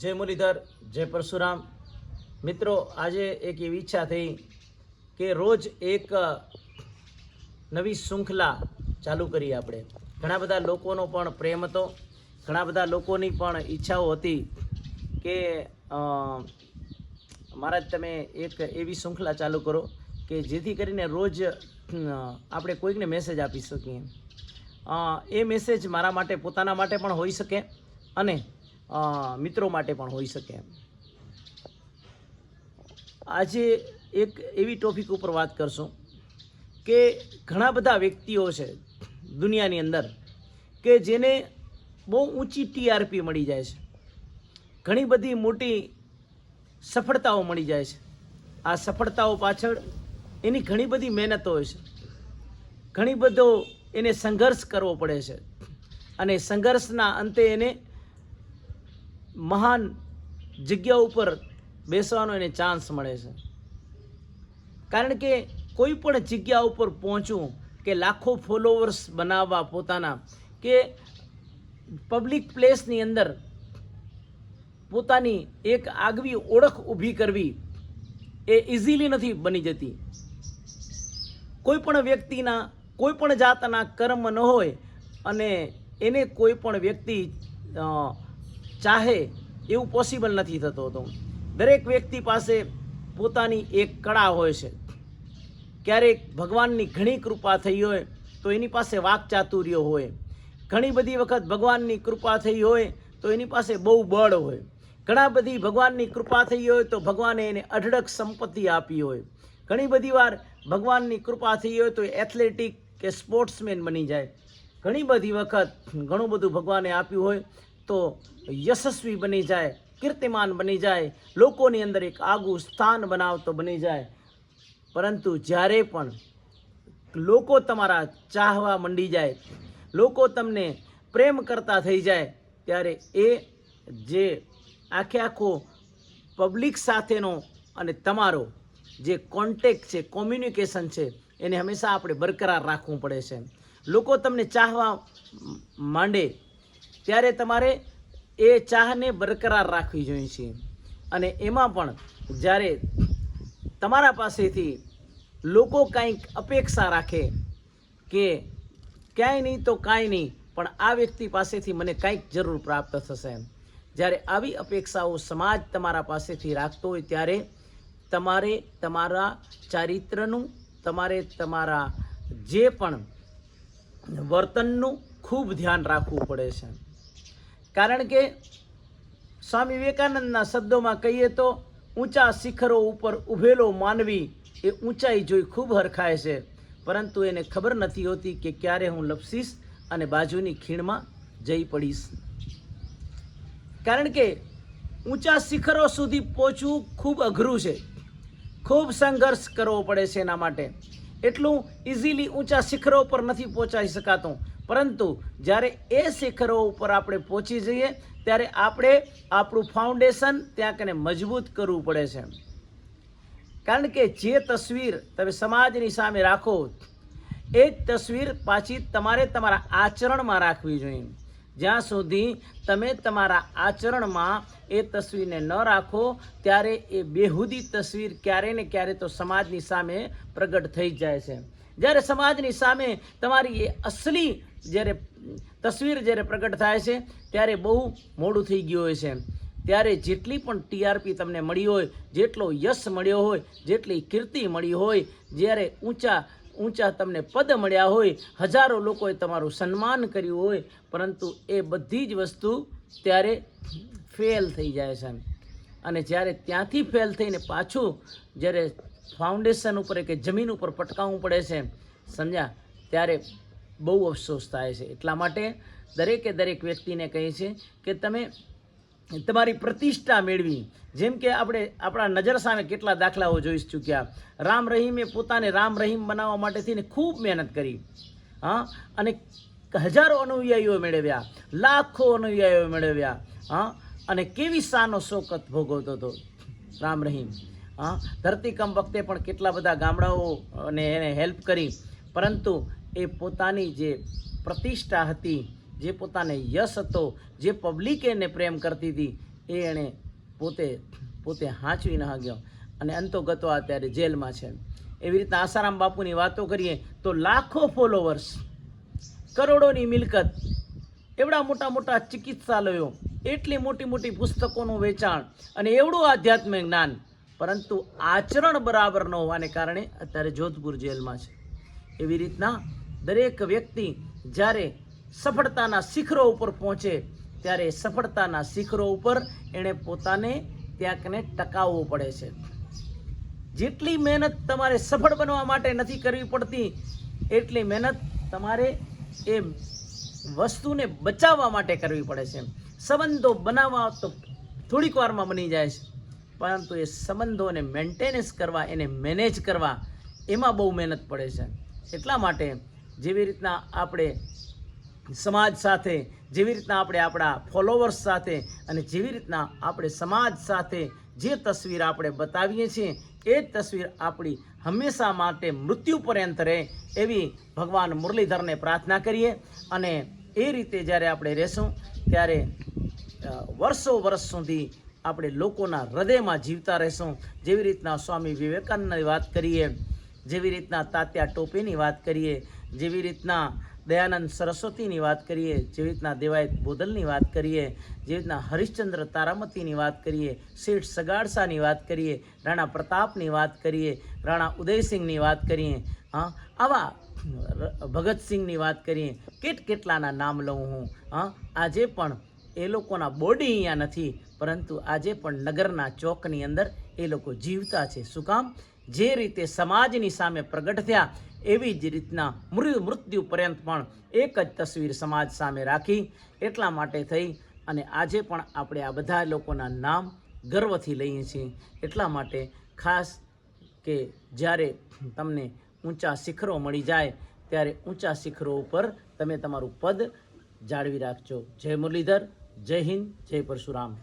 જય મુરલીધર, જય પરશુરામ. મિત્રો, આજે એક એવી ઈચ્છા થઈ કે રોજ એક નવી શૃંખલા ચાલુ કરીએ આપણે. ઘણા બધા લોકોનો પણ પ્રેમ હતો. ઘણા બધા લોકોની પણ ઈચ્છાઓ હતી કે મહારાજ તમે એક એવી શૃંખલા ચાલુ કરો કે જેથી કરીને રોજ આપણે કોઈકને મેસેજ આપી શકીએ. એ મેસેજ મારા માટે, પોતાના માટે પણ હોઈ શકે અને મિત્રો માટે પણ હોઈ શકે એમ. આજે એક એવી ટોપિક ઉપર વાત કરશું કે ઘણા બધા વ્યક્તિઓ છે દુનિયાની અંદર કે જેને બહુ ઊંચી ટીઆરપી મળી જાય છે. ઘણી બધી મોટી સફળતાઓ મળી જાય છે. આ સફળતાઓ પાછળ એની ઘણી બધી મહેનત હોય છે. ઘણી બધો એને સંઘર્ષ કરવો પડે છે. અને સંઘર્ષના અંતે એને મહાન જગ્યા ઉપર બેસવાનો એને ચાન્સ મળે છે. કારણ કે કોઈ પણ જગ્યા ઉપર પહોંચવું કે લાખો ફોલોવર્સ બનાવવા પોતાના કે પબ્લિક પ્લેસની અંદર પોતાની એક આગવી ઓળખ ઊભી કરવી એ ઇઝીલી નથી બની જતી. કોઈ પણ વ્યક્તિના, કોઈ પણ જાતના કર્મ ન હોય અને એને કોઈ પણ વ્યક્તિ ચાહે એવું પોસિબલ નથી થતું હતું દરેક વ્યક્તિ પાસે પોતાની એક કળા હોય છે. ક્યારેક ભગવાનની ઘણી કૃપા થઈ હોય તો એની પાસે વાક ચાતુર્ય હોય. ઘણી બધી વખત ભગવાનની કૃપા થઈ હોય તો એની પાસે બહુ બળ હોય. ઘણા બધી ભગવાનની કૃપા થઈ હોય તો ભગવાને એને અઢળક સંપત્તિ આપી હોય. ઘણી બધી વાર ભગવાનની કૃપા થઈ હોય તો એથ્લેટિક કે સ્પોર્ટ્સમેન બની જાય. ઘણી બધી વખત ઘણું બધું ભગવાને આપ્યું હોય તો યશસ્વી બની જાય, કીર્તિમાન બની જાય, લોકોની અંદર એક આગવું સ્થાન બનાવતો બની જાય. પરંતુ જ્યારે પણ લોકો તમારા ચાહવા મંડી જાય, લોકો તમને પ્રેમ કરતા થઈ જાય, ત્યારે એ જે આખે આખો પબ્લિક સાથેનો અને તમારો જે કોન્ટેક છે, કોમ્યુનિકેશન છે, એને હંમેશા આપણે બરકરાર રાખવું પડે છે. લોકો તમને ચાહવા માંડે ત્યારે તમારે એ ચાહને બરકરાર રાખવી જોઈએ છે અને એમાં પણ જ્યારે તમારા પાસેથી લોકો કાંઈક અપેક્ષા રાખે કે ક્યાંય નહીં તો કાંઈ નહીં, પણ આ વ્યક્તિ પાસેથી મને કાંઈક જરૂર પ્રાપ્ત થશે. જ્યારે આવી અપેક્ષાઓ સમાજ તમારા પાસેથી રાખતો હોય ત્યારે તમારે તમારા ચારિત્રનું, તમારે તમારા જે પણ વર્તનનું ખૂબ ધ્યાન રાખવું પડે છે. કારણ કે સ્વામી વિવેકાનંદના શબ્દોમાં કહીએ તો ઊંચા શિખરો ઉપર ઊભેલો માનવી એ ઊંચાઈ જોઈ ખૂબ હરખાય છે. પરંતુ એને ખબર નથી હોતી કે ક્યારે હું લપસીશ અને બાજુની ખીણમાં જઈ પડીશ. કારણ કે ઊંચા શિખરો સુધી પહોંચવું ખૂબ અઘરું છે. ખૂબ સંઘર્ષ કરવો પડે છે એના માટે. એટલું ઇઝીલી ઊંચા શિખરો ઉપર નથી પહોંચાઈ શકાતું. પરંતુ જ્યારે એ શિખરો ઉપર આપણે પહોંચી જઈએ, ત્યારે આપણે આપણું ફાઉન્ડેશન ત્યાં કને મજબૂત કરવું પડે છે. કારણ કે જે તસવીર તમે સમાજની સામે રાખો, એ જ તસવીર પાછી તમારે તમારા આચરણમાં રાખવી જોઈએ. જ્યાં સુધી તમે તમારા આચરણમાં એ તસવીરને ન રાખો, ત્યારે એ બેહુદી તસવીર ક્યારે ને ક્યારે તો સમાજની સામે પ્રગટ થઈ જાય છે. જ્યારે સમાજની સામે તમારી એ અસલી જ્યારે તસવીર જ્યારે પ્રગટ થાય છે, ત્યારે બહુ મોડું થઈ ગયું હોય છે. ત્યારે જેટલી પણ ટીઆરપી તમને મળી હોય, જેટલો યશ મળ્યો હોય, જેટલી કીર્તિ મળી હોય, જ્યારે ઊંચા ઊંચા તમને પદ મળ્યા હોય, હજારો લોકોએ તમારું સન્માન કર્યું હોય, પરંતુ એ બધી જ વસ્તુ ત્યારે ફેલ થઈ જાય છે. અને જ્યારે ત્યાંથી ફેલ થઈને પાછું જ્યારે ફાઉન્ડેશન ઉપર કે જમીન ઉપર પટકાવવું પડે છે, સમજ્યા? ત્યારે બહુ અફસોસ થાય છે. એટલા માટે દરેકે દરેક વ્યક્તિને કહે છે કે તમે તમારી પ્રતિષ્ઠા મેળવી. જેમ કે આપણે આપણા નજર સામે કેટલા દાખલાઓ જોઈ ચૂક્યા. રામ રહીમે પોતાને રામ રહીમ બનાવવા માટે થઈને ખૂબ મહેનત કરી. હા? અને હજારો અનુયાયીઓ મેળવ્યા. લાખો અનુયાયીઓ મેળવ્યા. હા? અને કેવી સાનો શોકત ભોગવતો હતો રામ રહીમ. હા? ધરતીકંપ વખતે પણ કેટલા બધા ગામડાઓ અને એને હેલ્પ કરી. પરંતુ એ પોતાની જે પ્રતિષ્ઠા હતી જે પોતાને યશ હતો, જે પબ્લિક એને પ્રેમ કરતી હતી, એ એણે પોતે પોતે હાંચવી ન ગયો અને અંતોગતો અત્યારે જેલમાં છે. એવી રીતના આસારામ બાપુની વાતો કરીએ તો લાખો ફોલોવર્સ કરોડોની મિલકત, એવડા મોટા મોટા ચિકિત્સાલયો, એટલી મોટી મોટી પુસ્તકોનું વેચાણ અને એવડું આધ્યાત્મિક જ્ઞાન, પરંતુ આચરણ બરાબર ન હોવાને કારણે અત્યારે જોધપુર જેલમાં છે. એવી રીતના દરેક વ્યક્તિ જ્યારે સફળતાના શિખરો ઉપર પહોંચે, ત્યારે સફળતાના શિખરો ઉપર એણે પોતાને ત્યાંકને ટકાવવો પડે છે. જેટલી મહેનત તમારે સફળ બનવા માટે નથી કરવી પડતી, એટલી મહેનત તમારે એ વસ્તુને બચાવવા માટે કરવી પડે છે. સંબંધો બનાવવા તો થોડીક વારમાં બની જાય છે, પરંતુ એ સંબંધોને મેન્ટેનન્સ કરવા, એને મેનેજ કરવા એમાં બહુ મહેનત પડે છે. એટલા માટે જેવી રીતના આપણે સમાજ સાથે, જેવી રીતના આપણે આપણા ફોલોવર્સ સાથે અને જેવી રીતના આપણે સમાજ સાથે જે તસવીર આપણે બતાવીએ છીએ, એ જ તસવીર આપણી હંમેશા માટે મૃત્યુ પર્યંત રહે એવી ભગવાન મુરલીધરને પ્રાર્થના કરીએ અને એ રીતે જ્યારે આપણે રહેશું, ત્યારે વર્ષો વર્ષ સુધી આપણે લોકોના હૃદયમાં જીવતા રહેશું. જેવી રીતના સ્વામી વિવેકાનંદની વાત કરીએ, જેવી રીતના તાત્યા ટોપીની વાત કરીએ, જેવી રીતના દયાનંદ સરસ્વતીની વાત કરીએ, જેવી રીતના દેવાયત બોદલની વાત કરીએ, જેવી રીતના હરિશ્ચંદ્ર તારામતીની વાત કરીએ, શેઠ સગાડસાની વાત કરીએ, રાણા પ્રતાપની વાત કરીએ, રાણા ઉદયસિંહની વાત કરીએ, હા, આવા ભગતસિંહની વાત કરીએ, કેટ કેટલાના નામ લઉં હું, હા, આજે પણ એ લોકોના બોડી અહીંયા નથી, પરંતુ આજે પણ નગરના ચોકની અંદર એ લોકો જીવતા છે. શું કામ? જે રીતે સમાજની સામે પ્રગટ થયા, એવી જ રીતના મૃત્યુ પર્યંત પણ એક જ તસવીર સમાજ સામે રાખી. એટલા માટે થઈ અને આજે પણ આપણે આ બધા લોકોના નામ ગર્વથી લઈએ છીએ. એટલા માટે ખાસ કે જ્યારે તમને ઊંચા શિખરો મળી જાય, ત્યારે ઊંચા શિખરો ઉપર તમે તમારું પદ જાળવી રાખજો. જય મુરલીધર, જય હિન્દ, જય પરશુરામ.